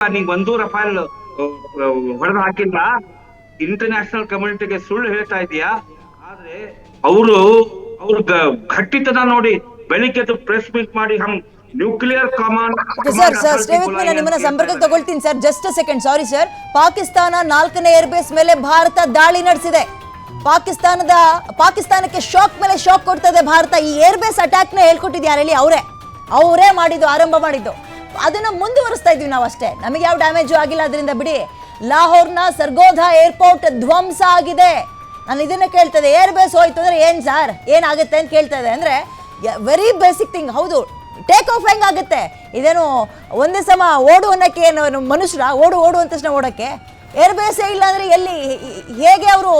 ನೀವ್ ಒಂದು ರಫಾಲ್ ಹೊಡೆದು ಹಾಕಿಲ್ಲ? ಇಂಟರ್ನ್ಯಾಷನಲ್ ಕಮ್ಯುನಿಟಿಗೆ ಸುಳ್ಳು ಹೇಳ್ತಾ ಇದೀಯಾ? ಆದ್ರೆ ಅವರು ಅವ್ರ ಗಟ್ಟಿತನ ನೋಡಿ ಬೆಳಿಗ್ಗೆ ಪ್ರೆಸ್ ಮೀಟ್ ಮಾಡಿ ಹಮ್ nuclear command sir sir stay with me ನಾನು ನಿಮ್ಮನ್ನ ಸಂಪರ್ಕಕ್ಕೆ ತಗೊಳ್ತೀನಿ sir just a second sorry sir Pakistan ನಾಲ್ಕನೇ ಏರ್ಬೇಸ್ ಮೇಲೆ ಭಾರತ ದಾಳಿ ನಡೆಸಿದೆ. ಪಾಕಿಸ್ತಾನದ ಪಾಕಿಸ್ತಾನಕ್ಕೆ ಶಾಕ್ ಮೇಲೆ ಶಾಕ್ ಕೊಡ್ತದೆ ಭಾರತ. ಈ ಏರ್ಬೇಸ್ ಅಟ್ಯಾಕ್ನ ಹೇಳ್ಕೊಟ್ಟಿದ್ಯಾರಲ್ಲಿ ಯಾರು ಹೇಳಿ ಅವರೇ? ಅವರೇ ಮಾಡಿದ್ದು ಆರಂಭ ಮಾಡಿದ್ದು. ಅದನ್ನ ಮುಂದುವರಿಸ್ತಾ ಇದೀವಿ ನಾವು ಅಷ್ಟೇ. ನಮಗೆ ಯಾವ ಡ್ಯಾಮೇಜು ಆಗಿಲ್ಲ ಅದರಿಂದ ಬಿಡಿ. ಲಾಹೋರ್ನ ಸರ್ಗೋಧಾ ಏರ್ಪೋರ್ಟ್ ಧ್ವಂಸ ಆಗಿದೆ. ನಾನು ಇದನ್ನ ಕೇಳ್ತದೆ ಏರ್ ಬೇಸ್ ಹೋಯ್ತು ಅಂದ್ರೆ ಏನ್ ಸರ್ ಏನಾಗುತ್ತೆ ಅಂತ ಕೇಳ್ತಾ ಇದೆ ಅಂದ್ರೆ ವೆರಿ ಬೇಸಿಕ್ ಥಿಂಗ್ ಹೌದು. ಟೇಕ್ ಆಫ್ ಹೆಂಗಾಗುತ್ತೆ? ಇದೇನು, ಒಂದೇ ಸಮ ಓಡು ಅನ್ನೋಕ್ಕೆ ಏನು, ಮನುಷ್ಯರ ಓಡು ಓಡು ಅಂತ ತಕ್ಷಣ ಓಡಕ್ಕೆ? ಏರ್ ಬೇಸೇ ಇಲ್ಲ ಅಂದರೆ ಎಲ್ಲಿ ಹೇಗೆ ಅವರು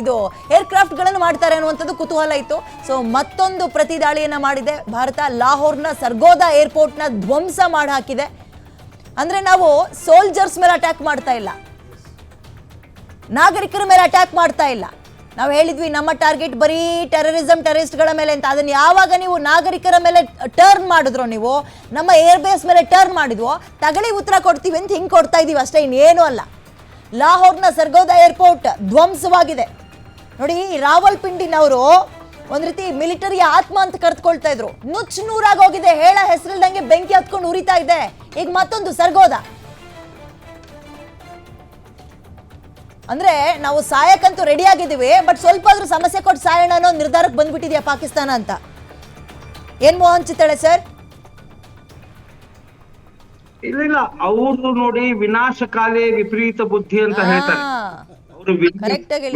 ಇದು ಏರ್ಕ್ರಾಫ್ಟ್ಗಳನ್ನು ಮಾಡ್ತಾರೆ ಅನ್ನುವಂಥದ್ದು ಕುತೂಹಲ ಇತ್ತು. ಸೊ ಮತ್ತೊಂದು ಪ್ರತಿ ದಾಳಿಯನ್ನು ಮಾಡಿದೆ. ಭಾರತ ಲಾಹೋರ್ನ ಸರ್ಗೋದಾ ಏರ್ಪೋರ್ಟ್ನ ಧ್ವಂಸ ಮಾಡಿ ಹಾಕಿದೆ ಅಂದರೆ ನಾವು ಸೋಲ್ಜರ್ಸ್ ಮೇಲೆ ಅಟ್ಯಾಕ್ ಮಾಡ್ತಾ ಇಲ್ಲ. ನಾಗರಿಕರ ಮೇಲೆ ಅಟ್ಯಾಕ್ ಮಾಡ್ತಾ ಇಲ್ಲ. ನಾವು ಹೇಳಿದ್ವಿ, ನಮ್ಮ ಟಾರ್ಗೆಟ್ ಬರೀ ಟೆರರಿಸಂ ಟೆರರಿಸ್ಟ್ಗಳ ಮೇಲೆ ಅಂತ. ಅದನ್ನು ಯಾವಾಗ ನೀವು ನಾಗರಿಕರ ಮೇಲೆ ಟರ್ನ್ ಮಾಡಿದ್ರು ನೀವು, ನಮ್ಮ ಏರ್ ಬೇಸ್ ಮೇಲೆ ಟರ್ನ್ ಮಾಡಿದ್ವೋ, ತಗಳಿ ಉತ್ತರ ಕೊಡ್ತೀವಿ ಅಂತ ಹಿಂಗೆ ಕೊಡ್ತಾ ಇದ್ದೀವಿ ಅಷ್ಟೇ, ಇನ್ನೇನು ಅಲ್ಲ. ಲಾಹೋರ್ನ ಸರ್ಗೋದಾ ಏರ್ಪೋರ್ಟ್ ಧ್ವಂಸವಾಗಿದೆ. ನೋಡಿ ರಾವಲ್ ರಾವಲ್ಪಿಂಡಿನವರು ಒಂದ್ ರೀತಿ ಮಿಲಿಟರಿ ಆತ್ಮ ಅಂತ ಕರೆದುಕೊಳ್ತಾ ಇದ್ರು. ನುಚ್ಚು ನೂರಾಗಿ ಹೋಗಿದೆ, ಹೇಳ ಹೆಸರಿಲ್ದಂಗೆ ಬೆಂಕಿ ಹತ್ಕೊಂಡು ಉರಿತಾ ಇದೆ. ಈಗ ಮತ್ತೊಂದು ಸರ್ಗೋದ. ಅಂದ್ರೆ, ನಾವು ಸಾಯಕ್ಕಂತೂ ರೆಡಿ ಆಗಿದ್ದೀವಿ ಬಟ್ ಸ್ವಲ್ಪ ಆದ್ರೂ ಸಮಸ್ಯೆ ಕೊಟ್ಟು ಸಾಯೋಣ ಅನ್ನೋ ನಿರ್ಧಾರಕ್ಕೆ ಬಂದ್ಬಿಟ್ಟಿದ್ಯಾ ಪಾಕಿಸ್ತಾನ ಅಂತ? ಏನ್ ಮೋಹನ್ ಚಿತ್ತಳೆ ಸರ್? ಇಲ್ಲ ಇಲ್ಲ ಅವ್ರು ನೋಡಿ ವಿನಾಶಕಾಲಿ ವಿಪರೀತ ಬುದ್ಧಿ ಅಂತ ಹೇಳ್ತಾರೆ. ಅವರು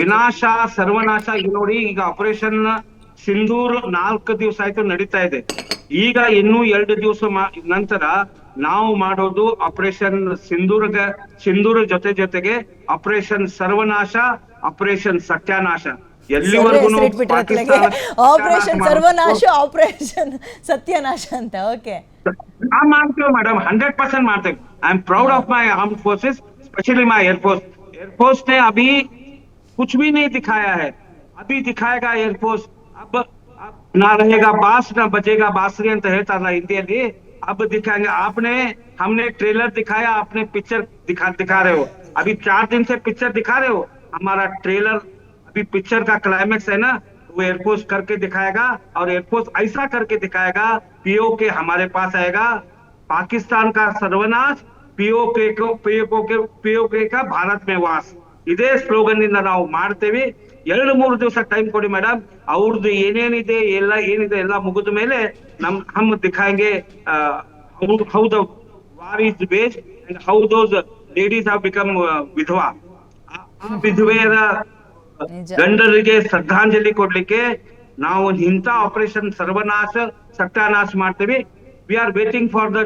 ವಿನಾಶ ಸರ್ವನಾಶ ಈಗ ನೋಡಿ ಈಗ ಆಪರೇಷನ್ ಸಿಂಧೂರ್ ನಾಲ್ಕು ದಿವಸ ಆಯ್ತು ನಡೀತಾ ಇದೆ. ಈಗ ಇನ್ನೂ ಎರಡು ದಿವಸ ನಂತರ ನಾವು ಮಾಡೋದು ಆಪರೇಷನ್ ಸಿಂಧೂರ್ಗ ಸಿಂಧೂರ್ ಜೊತೆ ಜೊತೆಗೆ ಆಪರೇಷನ್ ಸರ್ವನಾಶ ಆಪರೇಷನ್ ಸತ್ಯಾನಾಶ. ಎಲ್ಲಿವರೆಗೂ ಆಪರೇಷನ್ ಸರ್ವನಾಶ ಆಪರೇಷನ್ ಸತ್ಯನಾಶ ಅಂತ ಓಕೆ ನಾವ್ ಮಾಡ್ತೇವೆ ಮೇಡಮ್ ಹಂಡ್ರೆಡ್ परसेंट ಮಾಡ್ತೇವೆ I am proud of my arm forces especially my air force air force ने अभी कुछ भी नहीं दिखाया है अभी दिखाएगा एयरफोर्स अब अब ना रहेगा बास ना बजेगा बांसुरी ಅಂತ ಹೇಳ್ತಾರಲ್ಲ ಹಿಂದಿಯಲ್ಲಿ अब दिखाएंगे आपने हमने ट्रेलर दिखाया आपने पिक्चर दिखा दिखा रहे हो अभी चार दिन से पिक्चर दिखा रहे हो हमारा ट्रेलर अभी पिक्चर का क्लाइमेक्स है ना वो एयरफोर्स करके दिखाएगा और एयरफोर्स ऐसा करके दिखाएगा पीओके हमारे पास आएगा पाकिस्तान का सर्वनाश पीओके को पीओके पीओके का भारत में वास ಇದೇ ಸ್ಲೋಗನ್ ಇಂದ ನಾವು ಮಾಡ್ತೇವೆ ಎರಡು ಮೂರು ದಿವಸ ಟೈಮ್ ಕೊಡಿ ಮೇಡಮ್ ಅವ್ರದ್ದು ಏನೇನಿದೆ ಎಲ್ಲ ಏನಿದೆ ಎಲ್ಲ ಮುಗಿದ ಮೇಲೆ ನಮ್ ಹಮ್ ದಿಖಾಂಗೆ how the war is base and how those ladies have become ವಿಧವಾ ಆ- ಆ ವಿಧವೆಯರ ನಿಜ. ಗಂಡರಿಗೆ ಶ್ರದ್ಧಾಂಜಲಿ ಕೊಡ್ಲಿಕ್ಕೆ ನಾವು ಇಂಥ ಆಪರೇಷನ್ ಸರ್ವನಾಶ, ಸತ್ಯಾನಾಶ ಮಾಡ್ತೀವಿ. We are waiting for the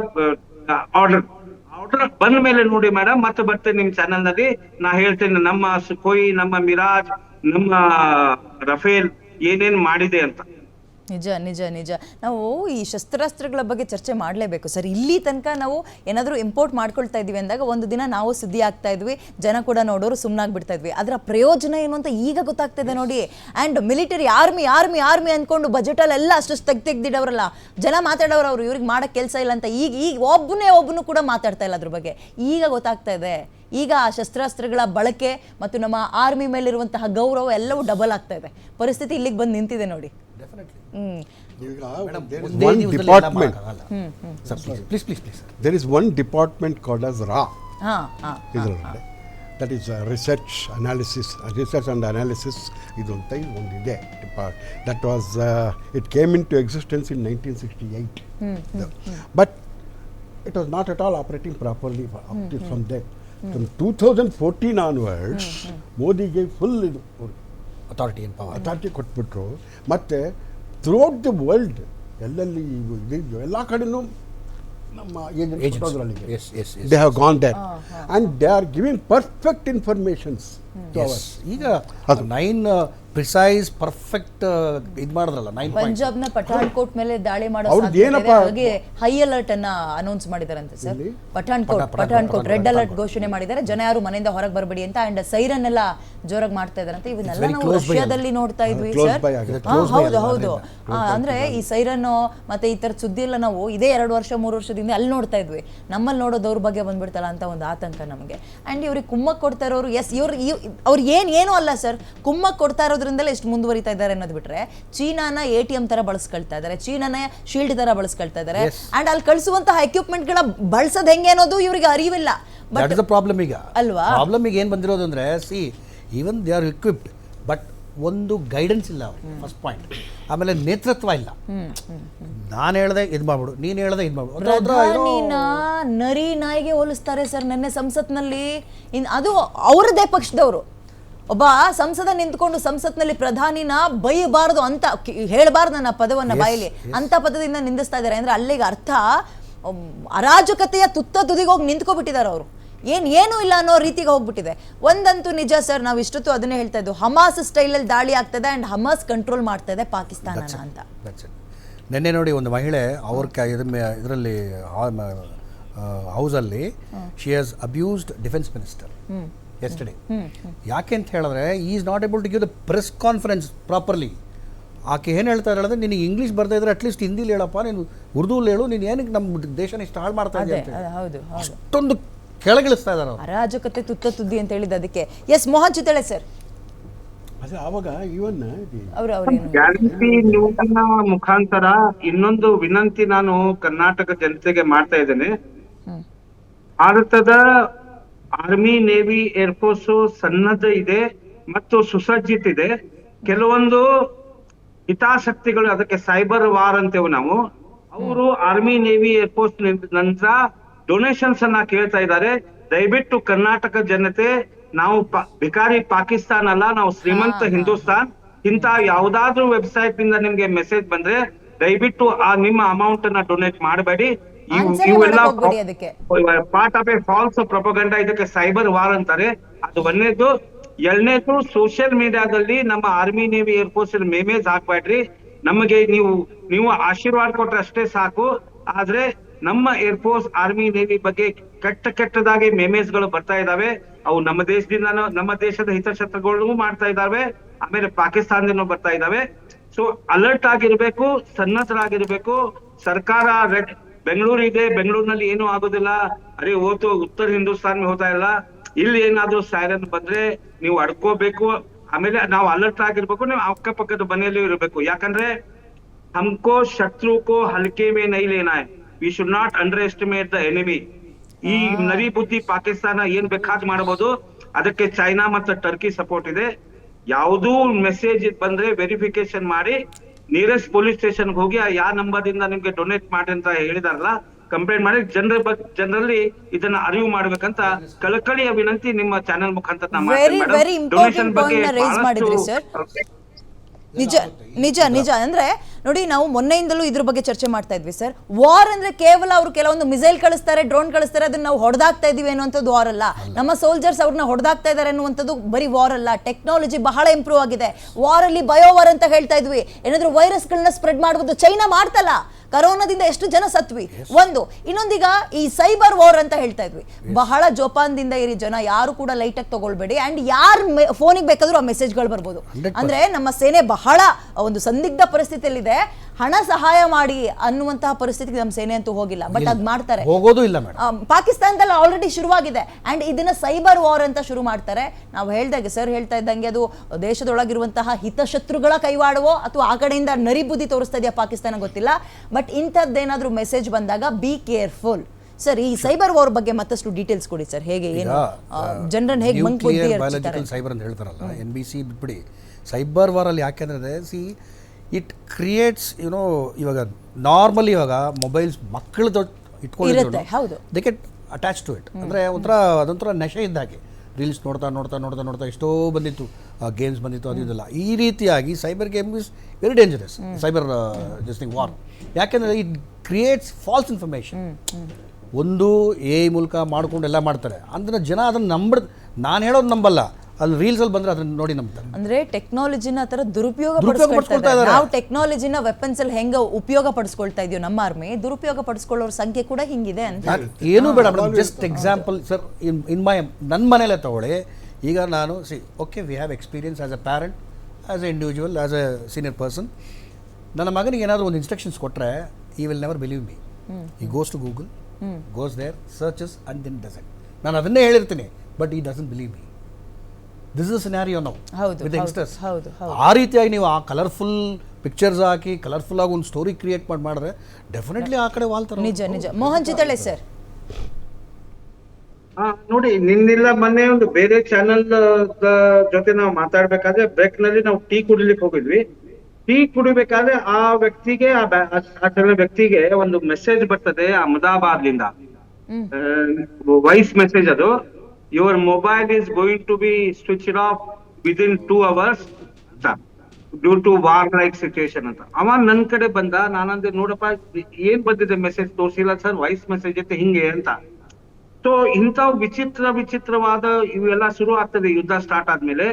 order order ಬಂದ ಮೇಲೆ ನೋಡಿ ಮೇಡಮ್ ಮತ್ತೆ ಬರ್ತೇನೆ ನಿಮ್ ಚಾನೆಲ್ನಲ್ಲಿ. ನಾ ಹೇಳ್ತೇನೆ ನಮ್ಮ ಸುಖೋಯಿ, ನಮ್ಮ ಮಿರಾಜ್, ನಮ್ಮ ರಫೇಲ್ ಏನೇನ್ ಮಾಡಿದೆ ಅಂತ. ನಿಜ ನಿಜ ನಿಜ. ನಾವು ಈ ಶಸ್ತ್ರಾಸ್ತ್ರಗಳ ಬಗ್ಗೆ ಚರ್ಚೆ ಮಾಡಲೇಬೇಕು ಸರ್. ಇಲ್ಲಿ ತನಕ ನಾವು ಏನಾದರೂ ಇಂಪೋರ್ಟ್ ಮಾಡ್ಕೊಳ್ತಾ ಇದ್ವಿ ಅಂದಾಗ ಒಂದು ದಿನ ನಾವು ಸುದ್ದಿ ಆಗ್ತಾ ಇದ್ವಿ, ಜನ ಕೂಡ ನೋಡೋರು ಸುಮ್ಮನಾಗಿ ಬಿಡ್ತಾ ಇದ್ವಿ. ಅದರ ಪ್ರಯೋಜನ ಏನು ಅಂತ ಈಗ ಗೊತ್ತಾಗ್ತಾ ಇದೆ ನೋಡಿ and military army army army ಅಂದ್ಕೊಂಡು ಬಜೆಟಲ್ಲೆಲ್ಲ ಅಷ್ಟು ತೆಗ್ದು ತೆಗ್ದಿಡೋರಲ್ಲ ಜನ ಮಾತಾಡೋರು ಅವರು ಇವ್ರಿಗೆ ಮಾಡೋಕ್ಕೆ ಕೆಲಸ ಇಲ್ಲ ಅಂತ ಈಗ ಈಗ ಒಬ್ಬನೇ ಒಬ್ಬನು ಕೂಡ ಮಾತಾಡ್ತಾ ಇಲ್ಲ ಅದ್ರ ಬಗ್ಗೆ. ಈಗ ಗೊತ್ತಾಗ್ತಾ ಇದೆ. ಈಗ ಆ ಶಸ್ತ್ರಾಸ್ತ್ರಗಳ ಬಳಕೆ ಮತ್ತು ನಮ್ಮ ಆರ್ಮಿ ಮೇಲಿರುವಂತಹ ಗೌರವ ಎಲ್ಲವೂ ಡಬಲ್ ಆಗ್ತಾ ಇದೆ. ಪರಿಸ್ಥಿತಿ ಇಲ್ಲಿಗೆ ಬಂದು ನಿಂತಿದೆ ನೋಡಿ. ಹ್ಮ್. ಇಸ್ ಒನ್ ಡಿಪಾರ್ಟ್ಮೆಂಟ್ ಇದರಲ್ಲಿ that is research analysis research and analysis ಇದು ಅಂತ ಇದು depart that was it came into existence in nineteen sixty eight but it was not at all operating properly from that from two thousand fourteen onwards ಮೋದಿಗೆ full ಇದು. Authority ಏನು power authority ಕೊಟ್ಬಿಟ್ರು. ಮತ್ತು throughout the world ಎಲ್ಲೆಲ್ಲಿ ಇದು ಎಲ್ಲ ಕಡೆನೂ ನಮ್ಮ gone there. And they are giving perfect informations to Yes. us. ಈಗ ಅದು. ನೈನ್ ಪ್ರಿಸೈಸ್ ಪರ್ಫೆಕ್ಟ್ ಇದು ಮಾಡಿದ್ರಲ್ಲ ನೈನ್ನ ಪಂಜಾಬ್ನ ಪಠಾಣ್ಕೋಟ್ ಮೇಲೆ ದಾಳಿ ಮಾಡೋ ಹಾಗೆ ಹೈ ಅಲರ್ಟ್ ಅನ್ನ announce ಮಾಡಿದಾರಂತೆ sir Pathan Pathankot Pathan- Pathankot red alert ಘೋಷಣೆ ಮಾಡಿದ್ದಾರೆ. ಜನ ಯಾರು ಮನೆಯಿಂದ ಹೊರಗೆ ಬರಬೇಡಿ ಅಂತ ಅಂಡ್ ಸೈರನ್ ಎಲ್ಲ ಜೋರಾಗಿ ಮಾಡ್ತಾ ಇದಾರಂತೆ. ಇವನ್ನೆಲ್ಲ ನಾವು ರಷ್ಯಾದಲ್ಲಿ ನೋಡ್ತಾ ಇದ್ವಿ ಸರ್ ಹೌದು ಹೌದು. ಅಂದ್ರೆ ಈ ಸೈರನ್ ಮತ್ತೆ ಈ ತರ ಸುದ್ದಿ ಎಲ್ಲ ನಾವು ಇದೇ ಎರಡು ವರ್ಷ ಮೂರು ವರ್ಷದಿಂದ ಅಲ್ಲಿ ನೋಡ್ತಾ ಇದ್ವಿ. ನಮ್ಮಲ್ಲಿ ನೋಡೋ ಬಗ್ಗೆ ಬಂದ್ಬಿಡ್ತಲ್ಲ ಅಂತ ಒಂದು ಆತಂಕ ನಮಗೆ. ಅಂಡ್ ಇವ್ರಿಗೆ ಕುಮ್ಮಕ್ ಕೊಡ್ತಾ ಇರೋರು ಎಸ್ ಇವ್ರು ಅವ್ರು ಏನ್ ಏನು ಅಲ್ಲ ಸರ್ ಕುಮ್ಮಕ್ ಕೊಡ್ತಾ ಇರೋದ್ರಿಂದಲೇ ಎಷ್ಟು ಮುಂದುವರಿತಾ ಇದ್ದಾರೆ ಅನ್ನೋದು ಬಿಟ್ರೆ ಚೀನಾನ ಎ ಟಿ ಎಂ ತರ ಬಳಸ್ಕೊಳ್ತಾ ಇದ್ದಾರೆ. ಚೀನಾನ ಶೀಲ್ಡ್ ತರ ಬಳಸ್ಕೊಳ್ತಾ ಇದ್ದಾರೆ. ಅಂಡ್ ಅಲ್ಲಿ ಕಳಿಸುವಂತಹ ಎಕ್ವಿಪ್ಮೆಂಟ್ಗಳ ಬಳಸೋದ್ ಹೆಂಗೆ ಅನ್ನೋದು ಇವರಿಗೆ ಅರಿವಿಲ್ಲ. ಬಟ್ ಪ್ರಾಬ್ಲಮ್ ಈಗ. ಅಲ್ವಾ? ಪ್ರಾಬ್ಲಮ್ ಈಗ ಏನು ಬಂದಿರೋದು ಅಂದ್ರೆ see even they are equipped but ಒಂದು ಗೈಡೆನ್ಸ್ ಇಲ್ಲ ಫಸ್ಟ್ ಪಾಯಿಂಟ್ ಆಮೇಲೆ ನೇತೃತ್ವ ಇಲ್ಲ. ನಾನು ಹೇಳ್ದೆ ಇದು ಮಾಡ್ಬಿಡು ನೀನು ಹೇಳ್ದೆ ಇದು ಮಾಡ್ಬಿಡು. ನರಿ ನಾಯಿಗೆ ಹೋಲಿಸ್ತಾರೆ ಸರ್ ನಿನ್ನೆ ಸಂಸತ್ನಲ್ಲಿ. ಅದು ಅವರದೇ ಪಕ್ಷದವರು. ಒಬ್ಬ ಸಂಸದ ನಿಂತ್ಕೊಂಡು ಸಂಸತ್ನಲ್ಲಿ ಪ್ರಧಾನಿನ ಬೈಯಬಾರದು ಅಂತ ಹೇಳಬಾರ್ದು ನನ್ನ ಪದವನ್ನ ಬಾಯಲ್ಲಿ. ಅಂತ ಪದದಿಂದ ನಿಂದಿಸ್ತಾ ಇದ್ದಾರೆ. ಅಂದ್ರೆ ಅಲ್ಲಿಗೆ ಅರ್ಥ ಅರಾಜಕತೆಯ ತುತ್ತ ತುದಿಗೆ ಹೋಗಿ ನಿಂತ್ಕೊಬಿಟ್ಟಿದ್ದಾರೆ ಅವರು. ಏನ್ ಏನೂ ಇಲ್ಲ ಅನ್ನೋ ರೀತಿಗೆ ಹೋಗ್ಬಿಟ್ಟಿದೆ. ಒಂದಂತೂ ನಿಜ ಸರ್ ನಾವು ಇಷ್ಟೊತ್ತು ಅದನ್ನೇ ಹೇಳ್ತಾ ಇದ್ದು. ಹಮಾಸ್ ಸ್ಟೈಲಲ್ಲಿ ದಾಳಿ ಆಗ್ತದೆ ಅಂಡ್ ಹಮಾಸ್ ಕಂಟ್ರೋಲ್ ಮಾಡ್ತಾ ಇದೆ ಪಾಕಿಸ್ತಾನ ಅಂತ. ನಿನ್ನೆ ನೋಡಿ ಒಂದು ಮಹಿಳೆ ಅವ್ರ ಇದರಲ್ಲಿ ಹೌಸಲ್ಲಿ she has abused defence minister yesterday ಯಾಕೆ ಅಂತ ಹೇಳಿದ್ರೆ is not able to give the press conference properly ಆಕೆ ಏನು ಹೇಳ್ತಾ ಹೇಳಿದ್ರೆ ನಿನಗೆ ಇಂಗ್ಲೀಷ್ ಬರ್ತಾ ಇದ್ರೆ ಅಟ್ಲೀಸ್ಟ್ ಹಿಂದಿಲಿ ಹೇಳಪ್ಪ ನೀನು ಉರ್ದುಲಿ ಹೇಳು ನೀನು ಏನಕ್ಕೆ ನಮ್ಮ ದೇಶನ ಇಷ್ಟು ಹಾಳು ಮಾಡ್ತಾ ಹೌದು ಅಷ್ಟೊಂದು ಕೆಳಗಿಳಿಸ್ತಾ ಇದ್ದಾರೆ ಅರಾಜಕತೆ ತುತ್ತ ತುದ್ದಿ ಅಂತ ಹೇಳಿದ ಅದಕ್ಕೆ. ಎಸ್ ಮೋಹನ್ ಚಿತ್ತಳೆ ಸರ್ ಅದೇ ಆವಾಗ ಇವನ್ ಅವ್ರು ಅವ್ರೇನು ಗ್ಯಾರಂಟಿ ಮುಖಾಂತರ ಇನ್ನೊಂದು ವಿನಂತಿ ನಾನು ಕರ್ನಾಟಕ ಜನತೆಗೆ ಮಾಡ್ತಾ ಇದ್ದೇನೆ. ಭಾರತದ ಆರ್ಮಿ ನೇವಿ ಏರ್ಫೋರ್ಸ್ ಸನ್ನದ್ಧ ಇದೆ ಮತ್ತು ಸುಸಜ್ಜಿತ ಇದೆ. ಕೆಲವೊಂದು ಹಿತಾಸಕ್ತಿಗಳು ಅದಕ್ಕೆ ಸೈಬರ್ ವಾರ್ ಅಂತೇವೆ ನಾವು. ಅವರು ಆರ್ಮಿ ನೇವಿ ಏರ್ಫೋರ್ಸ್ ನಂತರ ಡೊನೇಷನ್ಸ್ ಅನ್ನ ಕೇಳ್ತಾ ಇದ್ದಾರೆ. ದಯವಿಟ್ಟು ಕರ್ನಾಟಕ ಜನತೆ ನಾವು ಭಿಕಾರಿ ಪಾಕಿಸ್ತಾನ ಅಲ್ಲ ನಾವು ಶ್ರೀಮಂತ ಹಿಂದೂಸ್ತಾನ್ ಇಂತ ಯಾವ್ದಾದ್ರು ವೆಬ್ಸೈಟ್ನಿಂದ ನಿಮ್ಗೆ ಮೆಸೇಜ್ ಬಂದ್ರೆ ದಯವಿಟ್ಟು ಆ ನಿಮ್ಮ ಅಮೌಂಟ್ ಅನ್ನ ಡೊನೇಟ್ ಮಾಡಬೇಡಿ. Part of a false propaganda ಇದಕ್ಕೆ ಸೈಬರ್ ವಾರ್ ಅಂತಾರೆ. ಅದು ಒಂದನೇದು ಎರಡನೇದು ಸೋಷಿಯಲ್ ಮೀಡಿಯಾದಲ್ಲಿ ನಮ್ಮ ಆರ್ಮಿ ನೇವಿ ಏರ್ಫೋರ್ಸ್ ಮೇಮೇಜ್ ಹಾಕ್ಬೇಡ್ರಿ. ನಮಗೆ ನೀವು ನೀವು ಆಶೀರ್ವಾದ ಕೊಟ್ರೆ ಅಷ್ಟೇ ಸಾಕು. ಆದ್ರೆ ನಮ್ಮ ಏರ್ಫೋರ್ಸ್ ಆರ್ಮಿ ನೇವಿ ಬಗ್ಗೆ ಕೆಟ್ಟ ಕೆಟ್ಟದಾಗಿ ಮೇಮೇಜ್ಗಳು ಬರ್ತಾ ಇದಾವೆ. ಅವು ನಮ್ಮ ದೇಶದಿಂದ ನಮ್ಮ ದೇಶದ ಹಿತಶತ್ರುಗಳು ಮಾಡ್ತಾ ಇದಾವೆ. ಆಮೇಲೆ ಪಾಕಿಸ್ತಾನದಿಂದ ಬರ್ತಾ ಇದಾವೆ. ಸೊ ಅಲರ್ಟ್ ಆಗಿರ್ಬೇಕು ಸನ್ನದ್ಧರಾಗಿರ್ಬೇಕು ಸರ್ಕಾರ ರೆಡ್ ಬೆಂಗಳೂರು ಇದೆ ಬೆಂಗಳೂರಿನಲ್ಲಿ ಏನು ಆಗೋದಿಲ್ಲ. ಅರೆ ಹೋತು ಉತ್ತರ ಹಿಂದೂಸ್ತಾನ್ ಹೋಗ್ತಾ ಇಲ್ಲ. ಇಲ್ಲಿ ಏನಾದ್ರೂ ಸೈರನ್ ಬಂದ್ರೆ ನೀವು ಅಡ್ಕೋಬೇಕು. ಆಮೇಲೆ ನಾವು ಅಲರ್ಟ್ ಆಗಿರ್ಬೇಕು ನೀವು ಅಕ್ಕಪಕ್ಕದ ಮನೆಯಲ್ಲಿ ಇರಬೇಕು. ಯಾಕಂದ್ರೆ ಹಮ್ಕೋ ಶತ್ರುಕೋ ಹಲ್ಕೆ ಮೇ ನೈಲೇನಾ we should not underestimate the enemy ಈ ನವಿ ಬುದ್ಧಿ ಪಾಕಿಸ್ತಾನ ಏನ್ ಬೇಕಾದ್ ಮಾಡಬಹುದು ಅದಕ್ಕೆ ಚೈನಾ ಮತ್ತು ಟರ್ಕಿ ಸಪೋರ್ಟ್ ಇದೆ. ಯಾವುದೂ ಮೆಸೇಜ್ ಬಂದ್ರೆ ವೆರಿಫಿಕೇಶನ್ ಮಾಡಿ. ನಿಯರೆಸ್ಟ್ ಪೊಲೀಸ್ ಸ್ಟೇಷನ್ ಹೋಗಿ ಆ ಯಾವ ನಂಬರ್ ಇಂದ ನಿಮ್ಗೆ ಡೊನೇಟ್ ಮಾಡಿ ಅಂತ ಹೇಳಿದಾರಲ್ಲ ಕಂಪ್ಲೇಂಟ್ ಮಾಡಿ ಜನರ ಬಗ್ಗೆ ಜನರಲ್ಲಿ ಇದನ್ನ ಅರಿವು ಮಾಡ್ಬೇಕಂತ ಕಳಕಳಿಯ ವಿನಂತಿ ನಿಮ್ಮ ಚಾನೆಲ್ ಮುಖಾಂತರ ಡೊನೇಷನ್ ಬಗ್ಗೆ ನಿಜ ನಿಜ ನಿಜ. ಅಂದ್ರೆ ನೋಡಿ ನಾವು ಮೊನ್ನೆಯಿಂದಲೂ ಇದ್ರ ಬಗ್ಗೆ ಚರ್ಚೆ ಮಾಡ್ತಾ ಇದ್ವಿ ಸರ್. ವಾರ್ ಅಂದ್ರೆ ಕೇವಲ ಅವರು ಕೆಲವೊಂದು ಮಿಸೈಲ್ ಕಳಿಸ್ತಾರೆ ಡ್ರೋನ್ ಕಳಿಸ್ತಾರೆ ಅದನ್ನ ನಾವು ಹೊಡೆದಾಗ್ತಾ ಇದೀವಿ ಅನ್ನುವಂಥದ್ದು ವಾರ್ ಅಲ್ಲ. ನಮ್ಮ ಸೋಲ್ಜರ್ಸ್ ಅವ್ರನ್ನ ಹೊಡೆದಾಗ್ತಾ ಇದಾರೆ ಅನ್ನುವಂಥದ್ದು ಬರೀ ವಾರ್ ಅಲ್ಲ. ಟೆಕ್ನಾಲಜಿ ಬಹಳ ಇಂಪ್ರೂವ್ ಆಗಿದೆ. ವಾರ್ ಅಲ್ಲಿ ಬಯೋ ವಾರ್ ಅಂತ ಹೇಳ್ತಾ ಇದ್ವಿ. ಏನಾದ್ರೂ ವೈರಸ್ಗಳನ್ನ ಸ್ಪ್ರೆಡ್ ಮಾಡುವುದು ಚೈನಾ ಮಾಡ್ತಲ್ಲ. ಕರೋನಾದಿಂದ ಎಷ್ಟು ಜನ ಸತ್ವಿ? ಒಂದು. ಇನ್ನೊಂದೀಗ ಈ ಸೈಬರ್ ವಾರ್ ಅಂತ ಹೇಳ್ತಾ ಇದ್ವಿ. ಬಹಳ ಜೋಪಾನದಿಂದ ಇರಿ ಜನ. ಯಾರು ಕೂಡ ಲೈಟ್ ಆಗಿ ತಗೊಳ್ಬೇಡಿ. ಅಂಡ್ ಯಾರ ಫೋನಿಗೆ ಬೇಕಾದ್ರೂ ಆ ಮೆಸೇಜ್ಗಳು ಬರ್ಬೋದು. 100%. ಅಂದ್ರೆ ನಮ್ಮ ಸೇನೆ ಬಹಳ ಒಂದು ಸಂದಿಗ್ಧ ಪರಿಸ್ಥಿತಿಯಲ್ಲಿದೆ. ಹಣ ಸಹಾಯ ಮಾಡಿ ಅನ್ನುವಂತಹ ಪರಿಸ್ಥಿತಿಗೆ ನಮ್ಮ ಸೇನೆ ಅಂತೂ ಹೋಗಿಲ್ಲ. ಬಟ್ ಅದ್ ಮಾಡ್ತಾರೆ. ಹೋಗೋದು ಇಲ್ಲ ಪಾಕಿಸ್ತಾನದಲ್ಲಿ ಆಲ್ರೆಡಿ ಶುರುವಾಗಿದೆ. ಅಂಡ್ ಇದನ್ನ ಸೈಬರ್ ವಾರ್ ಅಂತ ಶುರು ಮಾಡ್ತಾರೆ. ನಾವು ಹೇಳ್ದಾಗ ಸರ್ ಹೇಳ್ತಾ ಇದ್ದಂಗೆ ಅದು ದೇಶದೊಳಗಿರುವಂತಹ ಹಿತಶತ್ರುಗಳ ಕೈವಾಡವೋ ಅಥವಾ ಆ ಕಡೆಯಿಂದ ನರಿ ಬುದ್ಧಿ ತೋರಿಸ್ತಾ ಇದೆಯಾ ಪಾಕಿಸ್ತಾನ ಗೊತ್ತಿಲ್ಲ. ಬಟ್ ಇಂಥದ್ದೇನಾದ್ರೂ ಮೆಸೇಜ್ ಬಂದಾಗ ಬಿ ಕೇರ್ಫುಲ್ ಸರ್ ಈ ಸೈಬರ್ ವಾರ್ ಬಗ್ಗೆ ಮತ್ತಷ್ಟು ಡೀಟೇಲ್ಸ್ ಕೊಡಿ ಸರ್ ಹೇಗೆ ಏನು? ಜನರನ್ನ ಹೇಗೆ ಮಂಕ್ ಸೈಬರ್ ಅಂತ ಹೇಳ್ತಾರಲ್ಲ ಎನ್ ಬಿ ಸಿ ಬಿಟ್ಬಿಡಿ. ಸೈಬರ್ ವಾರಲ್ಲಿ ಯಾಕೆಂದ್ರೆ see it creates you know ಇವಾಗ ನಾರ್ಮಲಿ ಇವಾಗ ಮೊಬೈಲ್ಸ್ ಮಕ್ಕಳು ಇಟ್ಕೊಂಡಿರುತ್ತೆ ಹೌದು. They get attach to it ಅಂದರೆ ಒಂಥರ ಅದೊಂಥರ ನಶೆ ಇದ್ದಾಗೆ ರೀಲ್ಸ್ ನೋಡ್ತಾ ನೋಡ್ತಾ ನೋಡ್ತಾ ನೋಡ್ತಾ ಎಷ್ಟೋ ಬಂದಿತ್ತು. ಗೇಮ್ಸ್ ಬಂದಿತ್ತು ಅದು ಇದೆಲ್ಲ. ಈ ರೀತಿಯಾಗಿ cyber game is very dangerous cyber jesting war ಯಾಕೆಂದರೆ ಇಟ್ ಕ್ರಿಯೇಟ್ಸ್ ಫಾಲ್ಸ್ ಇನ್ಫಾರ್ಮೇಷನ್ ಒಂದು ಎ ಮೂಲಕ ಮಾಡ್ಕೊಂಡು ಎಲ್ಲ ಮಾಡ್ತಾರೆ. ಅಂದ್ರೆ ಜನ ಅದನ್ನು ನಂಬ ನಾನು ಹೇಳೋದು ನಂಬಲ್ಲ. ಅಲ್ಲಿ ರೀಲ್ಸಲ್ಲಿ ಬಂದ್ರೆ ಅದನ್ನ ನೋಡಿ ನಂಬ್ತಾರೆ. ಅಂದ್ರೆ ಟೆಕ್ನಾಲಜಿನ ಆ ತರ ದುರುಪಯೋಗ ಪಡಿಸ್ಕೊಳ್ತಾ ಇದ್ದಾರೆ. ನಾವು ಟೆಕ್ನಾಲಜಿನ ವೆಪನ್ಸ್ ಅಲ್ಲಿ ಹೆಂಗ ಉಪಯೋಗ ಪಡಿಸ್ಕೊಳ್ತಾ ಇದೀವಿ ನಮ್ಮ ಆರ್ಮಿ ದುರುಪಯೋಗ ಪಡಿಸ್ಕೊಳ್ಳೋರ ಸಂಖ್ಯೆ ಕೂಡ ಹಿಂಗಿದೆ ಅಂತ. ಏನು ಬೇಡ madam just example sir in in my ನನ್ನ ಮನೇಲೆ ತಗೊಳ್ಳಿ. ಈಗ ನಾನು see okay we have experience as a parent as a individual as a senior person ನನ್ನ ಮಗನಿಗೆ ಏನಾದರೂ ಒಂದು ಇನ್ಸ್ಟ್ರಕ್ಷನ್ಸ್ ಕೊಟ್ಟರೆ ಈ ವಿಲ್ ನೆವರ್ ಬಿಲೀವ್ ಮಿ ಈ goes to Google goes there searches and then doesn't ನಾನು ಅದನ್ನೇ ಹೇಳಿರ್ತೀನಿ ಬಟ್ ಈ doesn't believe me this is scenario ನಾವು ಹೌದು, ವಿತ್ ಯಂಗ್ಸ್ಟರ್ಸ್ ಹೌದು. ಆ ರೀತಿಯಾಗಿ ನೀವು ಆ ಕಲರ್ಫುಲ್ ಪಿಕ್ಚರ್ಸ್ ಹಾಕಿ ಕಲರ್ಫುಲ್ ಆಗಿ ಒಂದು ಸ್ಟೋರಿ ಕ್ರಿಯೇಟ್ ಮಾಡಿ ಮಾಡಿದ್ರೆ ಡೆಫಿನೆಟ್ಲಿ ಆ ಕಡೆ ವಾಲ್ತಾರೆ ನಿಜ ನಿಜ. ಮೋಹನ್ ಜಿತಳೆ ಸರ್ ನೋಡಿ ನಿನ್ನೆಲ್ಲ ಮೊನ್ನೆ ಒಂದು ಬೇರೆ ಚಾನೆಲ್ ಜೊತೆ ನಾವು ಮಾತಾಡ್ಬೇಕಾದ್ರೆ ಬ್ರೇಕ್ನಲ್ಲಿ ನಾವು ಟೀ ಕುಡಿಲಿಕ್ಕೆ ಹೋಗಿದ್ವಿ. ಟೀ ಕುಡಿಬೇಕಾದ್ರೆ ಆ ವ್ಯಕ್ತಿಗೆ ಆ ವ್ಯಕ್ತಿಗೆ ಒಂದು ಮೆಸೇಜ್ ಬರ್ತದೆ ಅಹಮದಾಬಾದ್ ಲಿಂದ ವಾಯ್ಸ್ ಮೆಸೇಜ್ ಅದು. Your mobile is going to be switched off within two hours due to war like situation ಅಂತ. ಅವ ನನ್ ಕಡೆ ಬಂದ, ನಾನಂದೆ, ನೋಡಪ್ಪ, ಏನ್ ಬಂದಿದೆ ಮೆಸೇಜ್ ತೋರಿಸಿಲ್ಲ ಸರ್ ವಾಯ್ಸ್ ಮೆಸೇಜ್ ಐತೆ ಹಿಂಗೆ ಅಂತ. ಸೊ ಇಂಥ ವಿಚಿತ್ರ ವಿಚಿತ್ರವಾದ ಇವೆಲ್ಲ ಶುರು ಆಗ್ತದೆ, ಯುದ್ಧ ಸ್ಟಾರ್ಟ್ ಆದ್ಮೇಲೆ.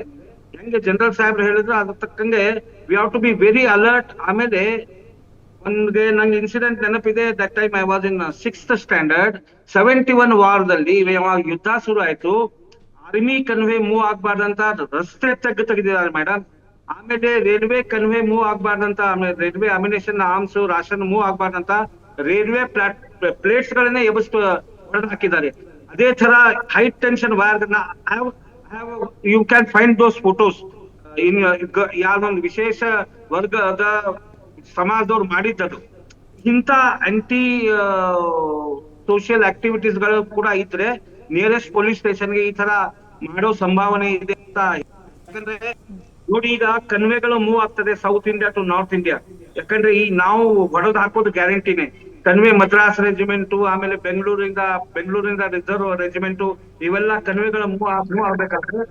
ಹೆಂಗೆ ಜನರಲ್ ಸಾಹೇಬ್ರು ಹೇಳಿದ್ರು, ಅದ್ರ ತಕ್ಕಂಗೆ we have to be very alert ಆಮೇಲೆ ಒಂದ್ಗೆ ನಂಗೆ ಇನ್ಸಿಡೆಂಟ್ ನೆನಪಿದೆ that time I was in sixth standard seventy one ವಾರದಲ್ಲಿ ಯಾವಾಗ ಯುದ್ಧ ಶುರು ಆಯ್ತು. ಆರ್ಮಿ ಕನ್ವೆ ಮೂವ್ ಆಗ್ಬಾರ್ದಂತ ರಸ್ತೆ ತೆಗ್ದು ತೆಗೆದಿದ್ದಾರೆ ಮೇಡಮ್ ಆಮೇಲೆ ರೈಲ್ವೆ ಕನ್ವೆ ಮೂವ್ ಆಗ್ಬಾರ್ದಂತ ಆಮೇಲೆ railway ammunition arms ration move ಆಗ್ಬಾರ್ದಂತ railway plot plates ಗಳನ್ನೇ ಎಬ್ಬಿಸ್ತು ಹೊಡೆದು ಹಾಕಿದ್ದಾರೆ ಅದೇ ತರ high tension wire you can find those photos in ಯಾವ್ದೊಂದು ವಿಶೇಷ ವರ್ಗದ ಸಮಾಜದವ್ರು ಮಾಡಿದ್ದದು. ಇಂಥ ಆಂಟಿ ಸೋಷಿಯಲ್ ಆಕ್ಟಿವಿಟೀಸ್ಗಳು ಕೂಡ ಇದ್ರೆ ನಿಯರೆಸ್ಟ್ ಪೊಲೀಸ್ ಸ್ಟೇಷನ್ಗೆ ಈ ತರ ಮಾಡೋ ಸಂಭಾವನೆ ಇದೆ ಅಂತ ಯಾಕಂದ್ರೆ ನೋಡಿ ಈಗ ಕನ್ವೆಗಳು ಮೂವ್ ಆಗ್ತದೆ South India to North India ಯಾಕಂದ್ರೆ ಈ ನಾವು ಹೊಡೆದ್ ಹಾಕೋದು ಗ್ಯಾರಂಟಿನೇ ಕನ್ವೆ ಮದ್ರಾಸ್ ರೆಜಿಮೆಂಟ್ ಆಮೇಲೆ ಬೆಂಗಳೂರಿಂದ ಬೆಂಗಳೂರಿಂದ ರಿಸರ್ವ್ ರೆಜಿಮೆಂಟ್ ಇವೆಲ್ಲ ಕನ್ವೆಗಳು ಮೂವ್ ಮೂವ್ ಆಗ್ಬೇಕಾದ್ರೆ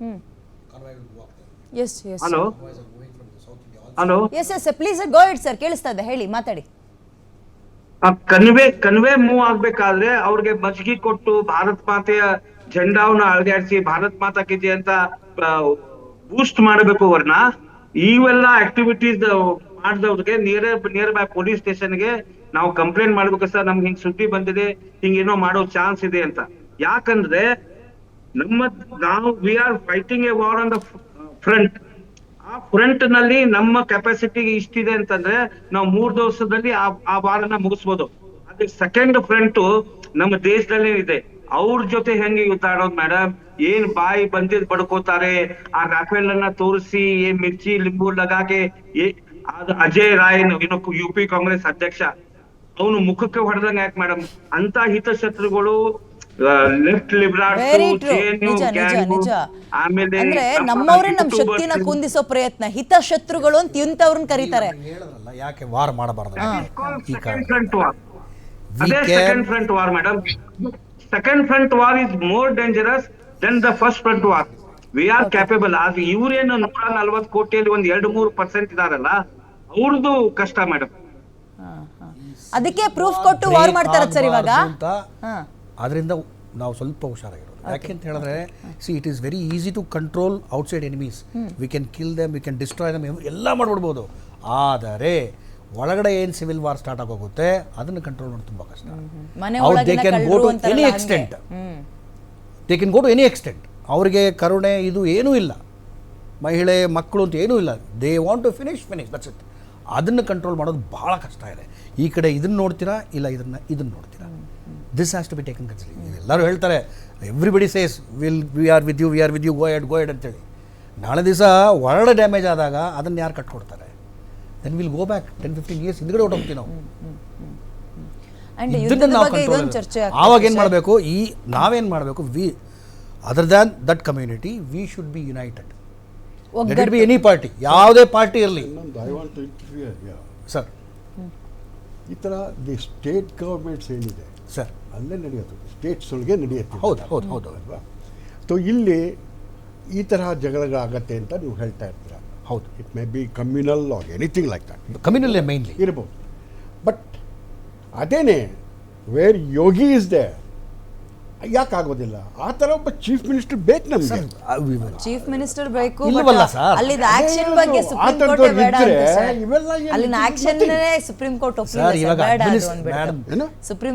ಹ್ಮ್. Yes yes hello hello yes yes please go it sir ಕೇಳಿಸ್ತಾ ಇದೆ. ಹೇಳಿ ಮಾತಾಡಿ. ಕನ್ವೆ ಕನ್ವೆ ಮೂವ್ ಆಗ್ಬೇಕಾದ್ರೆ ಅವ್ರಿಗೆ ಮಜ್ಗಿ ಕೊಟ್ಟು ಭಾರತ್ ಮಾತೆಯ ಜೆಂಡಾವನ್ನ ಅಳಗಾಡಿಸಿ ಭಾರತ್ ಮಾತಾ ಕಿಜೆ ಜೈ ಅಂತ ಬೂಸ್ಟ್ ಮಾಡಬೇಕು ಅವ್ರನ್ನ ಇವೆಲ್ಲ ಆಕ್ಟಿವಿಟೀಸ್ ಮಾಡಿದವ್ರಿಗೆ ನಿಯರ್ ನಿಯರ್ ಬೈ ಪೊಲೀಸ್ ಸ್ಟೇಷನ್ಗೆ ನಾವು ಕಂಪ್ಲೇಂಟ್ ಮಾಡ್ಬೇಕು ಸರ್ ನಮ್ಗೆ ಹಿಂಗ್ ಸುದ್ದಿ ಬಂದಿದೆ ಹಿಂಗೇನೋ ಮಾಡೋ ಚಾನ್ಸ್ ಇದೆ ಅಂತ. ಯಾಕಂದ್ರೆ ನಮ್ಮ ನಾವು we are fighting a war on the front ಆ ಫ್ರಂಟ್ನಲ್ಲಿ ನಮ್ಮ ಕೆಪಾಸಿಟಿ ಇಷ್ಟಿದೆ ಅಂತಂದ್ರೆ ನಾವು ಮೂರ್ ದಿವಸದಲ್ಲಿ ಆ ಆ ವಾರನ ಮುಗಿಸ್ಬೋದು. ಅದೇ ಸೆಕೆಂಡ್ ಫ್ರಂಟ್ ನಮ್ಮ ದೇಶದಲ್ಲೇ ಇದೆ. ಅವ್ರ ಜೊತೆ ಹೆಂಗೆ ಯುದ್ಧ ಆಡೋದು ಮೇಡಮ್ ಏನ್ ಬಾಯಿ ಬಂದಿದ್ ಪಡ್ಕೋತಾರೆ ಆ ರಾಫೇಲ್ ಅನ್ನ ತೋರಿಸಿ ಏನ್ ಮಿರ್ಚಿ, ಲಿಂಬು ಲಗಾಕೆ ಅಜಯ್ ರಾಯ್ ಏನು ಯು ಪಿ ಕಾಂಗ್ರೆಸ್ ಅಧ್ಯಕ್ಷ, ಅವನು ಮುಖಕ್ಕೆ ಹೊಡೆದಂಗ ಯಾಕೆ ಮೇಡಮ್ ಅಂತ ಹಿತಶತ್ರುಗಳು ಲೆಫ್ಟ್ ಲಿಬ್ರಾರ್ಸ್ ವೆರಿ ಟ್ರೂ ನಿಜ ನಿಜ ನಿಜ. ಆಮೇಲೆ ಅಂದ್ರೆ ನಮ್ಮ ನಮ್ಮವ್ರೇ ನಮ್ ಶಕ್ತಿನ ಕುಂದಿಸೋ ಪ್ರಯತ್ನ. ಹಿತ ಶತ್ರುಗಳು ಅಂತ ಇಂಥವ್ರನ್ನ ಕರೀತಾರೆ. ಹೇಳಿದ್ರಲ್ಲ ಯಾಕೆ ವಾರ್ ಮಾಡಬಾರ್ದು ಈ ಸೆಕೆಂಡ್ ಫ್ರಂಟ್ ವಾರ್ We ಅದೇ second front war madam second front war is more dangerous than the first front war we are capable ಆದ್ರೆ ಇವ್ರೇನು ನೂರ ನಲ್ವತ್ತು ಕೋಟಿಯಲ್ಲಿ ಒಂದ್ ಎರಡು ಮೂರು ಪರ್ಸೆಂಟ್ ಇದಾರಲ್ಲ ಅವ್ರದ್ದು ಕಷ್ಟ ಮೇಡಮ್ ಹಾ, ಹಾ. ಅದಕ್ಕೆ ಪ್ರೂಫ್ ಕೊಟ್ಟು ವಾರ್ ಮಾಡ್ತಾರ ಸರ್ ಇವಾಗ. ಅದರಿಂದ ನಾವು ಸ್ವಲ್ಪ ಹುಷಾರಾಗಿರೋದು. ಯಾಕೆ ಅಂತ ಹೇಳಿದ್ರೆ see it is very easy to control outside enemies we can kill them we can destroy them ಎಲ್ಲ ಮಾಡ್ಬಿಡ್ಬೋದು. ಆದರೆ ಒಳಗಡೆ ಏನು ಸಿವಿಲ್ ವಾರ್ ಸ್ಟಾರ್ಟ್ ಆಗೋಗುತ್ತೆ ಅದನ್ನು ಕಂಟ್ರೋಲ್ ಮಾಡೋದು ತುಂಬ ಕಷ್ಟ. ದೇ ಅವ್ರು go any extent. Hmm. They can go to any extent ಅವರಿಗೆ ಕರುಣೆ ಇದು ಏನೂ ಇಲ್ಲ. ಮಹಿಳೆ ಮಕ್ಕಳು ಅಂತ ಏನೂ ಇಲ್ಲ. They want to finish finish that's it ಅದನ್ನು ಕಂಟ್ರೋಲ್ ಮಾಡೋದು ಭಾಳ ಕಷ್ಟ ಇದೆ. ಈ ಕಡೆ ಇದನ್ನು ನೋಡ್ತೀರಾ ಇಲ್ಲ ಇದನ್ನು ಇದನ್ನು ನೋಡ್ತೀರಾ? This has to be taken consider ಎಲ್ಲರೂ ಹೇಳ್ತಾರೆ everybody says will we are with you we are with you go ahead go ahead ಅಂತೇಳಿ. ನಾಳೆ ದಿವಸ ವರ್ಲ್ಡ್ ಡ್ಯಾಮೇಜ್ ಆದಾಗ ಅದನ್ನು ಯಾರು ಕಟ್ಕೊಡ್ತಾರೆ? Then will go back ten fifteen years ಹಿಂದ್ಗಡೆ ಹೊಟ್ಟೋಗ್ತೀವಿ ನಾವು. ಆವಾಗ ಏನು. ಮಾಡಬೇಕು? ಈ ನಾವೇನು ಮಾಡಬೇಕು? We other than that community we should be united let it ಒಗ್ಗಟ್ಟು ಬಿ ಎನಿ ಪಾರ್ಟಿ ಯಾವುದೇ ಪಾರ್ಟಿ ಇರಲಿ. ಸರ್ ಈ ಥರ ದಿ ಸ್ಟೇಟ್ ಗೌರ್ಮೆಂಟ್ಸ್ ಏನಿದೆ ಸರ್ ಅಲ್ಲೇ ನಡೆಯೋದು. ಸ್ಟೇಟ್ಸ್ ಒಳಗೆ ನಡೆಯುತ್ತೆ. ಹೌದು, ಹೌದು, ಹೌದು. ಅಲ್ವಾ? ಸೊ ಇಲ್ಲಿ ಈ ತರಹ ಜಗಳಗಳಾಗತ್ತೆ ಅಂತ ನೀವು ಹೇಳ್ತಾ ಇರ್ತೀರ. ಹೌದು. It may be communal or anything like that ಕಮ್ಯುನಲ್ಲೇ mainly ಇರ್ಬೋದು. ಬಟ್ ಅದೇನೆ ವೇರ್ ಯೋಗಿ ಇಸ್ ದೇ ಯಾಕೆ ಆಗೋದಿಲ್ಲ? ಆ ತರ ಒಬ್ಬ ಚೀಫ್ ಮಿನಿಸ್ಟರ್ ಬೇಕು ನಮಗೆ. ಚೀಫ್ ಮಿನಿಸ್ಟರ್ ಬೇಕು ಆಕ್ಷನ್ ಬಗ್ಗೆ ಸುಪ್ರೀಂ ಕೋರ್ಟ್ ಬೇಡ ಅಂತ ಸರ್. ಇವೆಲ್ಲ ಅಲ್ಲಿನ ಗೊತ್ತಿಲ್ಲ. ಆಕ್ಷನ್ ಸುಪ್ರೀಂ ಕೋರ್ಟ್ ಸರ್ ಒಪ್ಪಿಲ್ಲ ಸುಪ್ರೀಂ